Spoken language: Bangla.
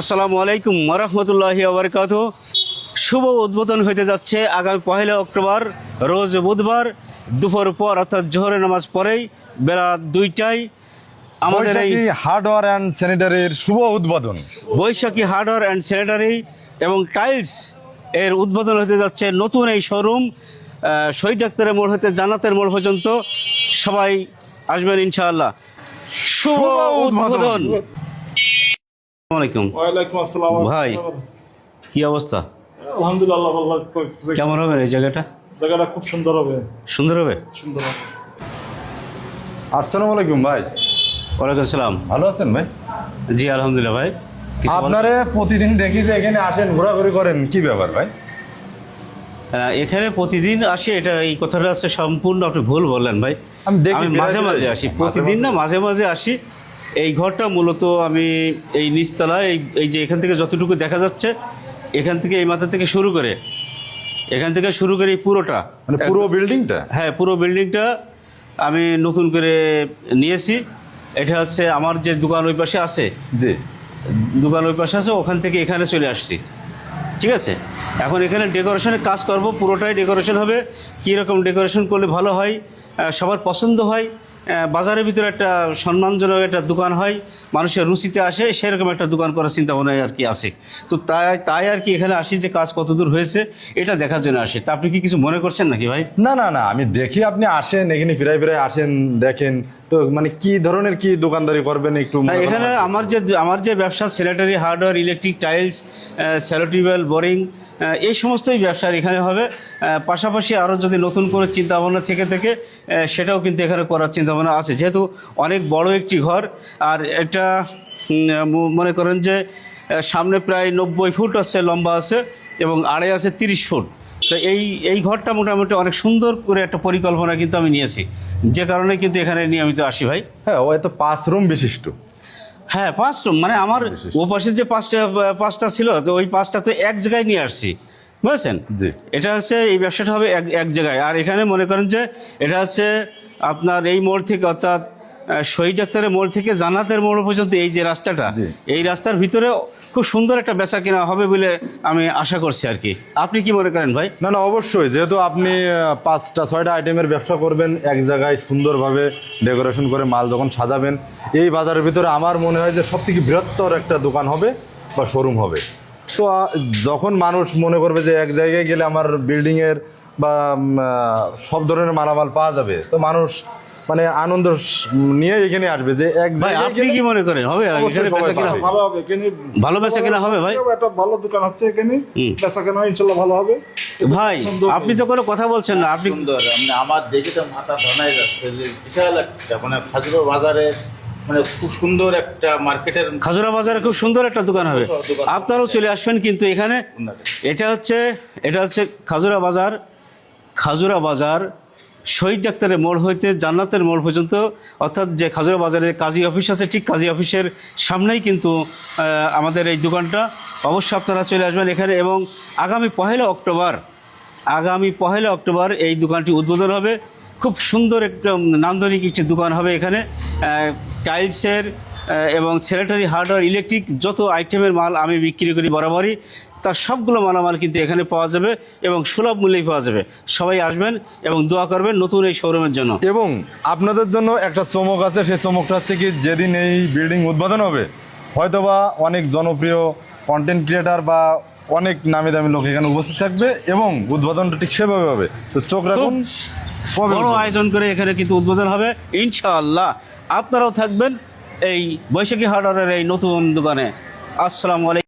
আসসালামু আলাইকুম ওরহমতুল্লাহি আবরকাত শুভ উদ্বোধন হতে যাচ্ছে আগামী পহেলা অক্টোবর রোজ বুধবার দুপুর পর অর্থাৎ জোহরের নামাজ পরেই বেলা দুইটায়। আমাদের এই বৈশাখী হার্ডওয়্যার অ্যান্ড স্যানিটারির শুভ উদ্বোধন। বৈশাখী হার্ডওয়্যার অ্যান্ড স্যানিটারি এবং টাইলস এর উদ্বোধন হতে যাচ্ছে নতুন এই শোরুম শহীদ ডাক্তারের মোড় হতে জানাতের মোড় পর্যন্ত। সবাই আসবেন ইনশাআল্লাহ। শুভ উদ্বোধন। উদ্বোধন আসসালামু আলাইকুম। ওয়ালাইকুম আসসালাম। ভাই। কি অবস্থা? আলহামদুলিল্লাহ আল্লাহ কেমন হবে এই জায়গাটা? জায়গাটা খুব সুন্দর হবে। সুন্দর হবে? সুন্দর হবে। আসসালামু আলাইকুম ভাই। ওয়ালাইকুম আসসালাম। ভালো আছেন ভাই? জি আলহামদুলিল্লাহ ভাই। আপনারে প্রতিদিন দেখি যে এখানে আসেন ঘোরাঘুরি করেন কি ব্যাপার ভাই? এখানে প্রতিদিন আসি এটা এই কথাটা আছে সম্পূর্ণ আপনি ভুল বললেন ভাই। আমি দেখি মাঝে মাঝে আসি প্রতিদিন না মাঝে মাঝে আসি। এই ঘরটা মূলত আমি এই নিচতলা এই এই যে এখান থেকে যতটুকু দেখা যাচ্ছে এখান থেকে এই মাথা থেকে শুরু করে এখান থেকে শুরু করে এই পুরোটা। মানে পুরো বিল্ডিংটা? হ্যাঁ পুরো বিল্ডিংটা আমি নতুন করে নিয়েছি। এটা হচ্ছে আমার যে দোকান ওই পাশে আছে। জি। দোকান ওই পাশে আছে ওখান থেকে এখানে চলে আসছি। ঠিক আছে? এখন এখানে ডেকোরেশনের কাজ করব পুরোটাই ডেকোরেশন হবে। কীরকম ডেকোরেশন করলে ভালো হয় সবার পছন্দ হয় বাজারের ভিতরে একটা সম্মানজনক একটা দোকান হয়, মানুষের রুচিতে আসে, সেরকম একটা দোকান করার চিন্তা ভাবনা আর কি আসে তো তাই তাই আর কি এখানে আসি যে কাজ কতদূর হয়েছে, এটা দেখার জন্য আসে। তা আপনি কি কিছু মনে করছেন নাকি ভাই? না না না, আমি দেখি আপনি আসেন, এখানে ফিরাই ফিরাই আসেন, দেখেন। তো মানে কি ধরনের কি দোকানদারি করবেন একটু এখানে আমার যে আমার যে ব্যবসা স্যানিটারি হার্ডওয়্যার ইলেকট্রিক টাইলস স্যালোটিভেল বোরিং এই সমস্তই ব্যবসার এখানে হবে। পাশাপাশি আরও যদি নতুন করে চিন্তাভাবনা থেকে থেকে সেটাও কিন্তু এখানে করার চিন্তাভাবনা আছে। যেহেতু অনেক বড় একটি ঘর আর এটা মনে করেন যে সামনে প্রায় নব্বই ফুট আছে লম্বা আছে এবং আড়াই আছে তিরিশ ফুট। তো এই এই ঘরটা মোটামুটি অনেক সুন্দর করে একটা পরিকল্পনা কিন্তু আমি নিয়েছি। যে কারণে কিন্তু এখানে নিয়মিত আসি ভাই। হ্যাঁ ওই তো পাঁচ রুম বিশিষ্ট। হ্যাঁ পাঁচ রুম মানে আমার ও পাশে যে পাঁচটা পাঁচটা ছিল তো ওই পাঁচটা তো এক জায়গায় নিয়ে আসছি। বুঝেছেন? জি। এটা হচ্ছে এই ব্যবসাটা হবে এক এক জায়গায়। আর এখানে মনে করেন যে এটা হচ্ছে আপনার এই মোড় থেকে অর্থাৎ শহীদ ডাক্তারের মোড় থেকে জান্নাতের মোড় পর্যন্ত এই যে রাস্তাটা এই রাস্তার ভিতরে খুব সুন্দর একটা বেচা কেনা হবে বলে আমি আশা করছি আর কি। আপনি কি মনে করেন ভাই? না না, অবশ্যই। যেহেতু আপনি পাঁচটা, ছয়টা আইটেমের ব্যবসা করবেন, এক জায়গায় সুন্দরভাবে ডেকোরেশন করে মাল যখন সাজাবেন, এই বাজারের ভিতরে আমার মনে হয় যে সব থেকে বৃহত্তর একটা দোকান হবে বা শোরুম হবে। তো যখন মানুষ মনে করবে যে এক জায়গায় গেলে আমার বিল্ডিংয়ের বা সব ধরনের মালামাল পাওয়া যাবে, তো মানুষ মানে আনন্দ নিয়ে এখানে আসবে যে এক ভাই আপনি কি মনে করেন হবে এখানে বেচা কেনা। ভালো হবে এখানে ভালো বেচা কেনা হবে ভাই? একটা ভালো দোকান হচ্ছে এখানে। বেচা কেনা ইনশাল্লাহ ভালো হবে ভাই আপনি তো কোনো কথা বলছেন না আপনি সুন্দর মানে আমার দেখে তো মাথা ধনাই যাচ্ছে যে বিশাল একটা মানে খাজুর বাজারে মানে খুব সুন্দর একটা মার্কেটের খাজুরা বাজারে খুব সুন্দর একটা দোকান হবে। আপনারাও চলে আসবেন কিন্তু এখানে এটা হচ্ছে এটা হচ্ছে খাজুরা বাজার খাজুরা বাজার শহীদ ডাক্তারের মোড় হইতে জান্নাতের মোড় পর্যন্ত, অর্থাৎ যে খাজুরা বাজারে কাজী অফিস আছে, ঠিক কাজী অফিসের সামনেই কিন্তু আমাদের এই দোকানটা। অবশ্যই আপনারা চলে আসবেন এখানে এবং আগামী পহেলা অক্টোবর, আগামী পহেলা অক্টোবর এই দোকানটি উদ্বোধন হবে। খুব সুন্দর একটা নান্দনিক একটি দোকান হবে এখানে। টাইলসের এবং স্যানিটারি হার্ডওয়্যার, ইলেকট্রিক, যত আইটেমের মাল আমি বিক্রি করি বরাবরই তার সবগুলো মালামাল কিন্তু এখানে পাওয়া যাবে এবং সুলভ মূল্যেই পাওয়া যাবে। সবাই আসবেন এবং দোয়া করবেন নতুন এই শোরুমের জন্য। এবং আপনাদের জন্য একটা চমক আছে সেই চমকটা হচ্ছে কি যেদিন এই বিল্ডিং উদ্বোধন হবে হয়তোবা অনেক জনপ্রিয় কন্টেন্ট ক্রিয়েটার বা অনেক নামি দামি লোক এখানে উপস্থিত থাকবে এবং উদ্বোধনটা ঠিক সেভাবে হবে। তো চোখ রাখুন বড় আয়োজন করে এখানে কিন্তু উদ্বোধন হবে ইনশাআল্লাহ। আপনারাও থাকবেন এই বৈশাখী হার্ডওয়ারের এই নতুন দোকানে। আসসালামু আলাইকুম।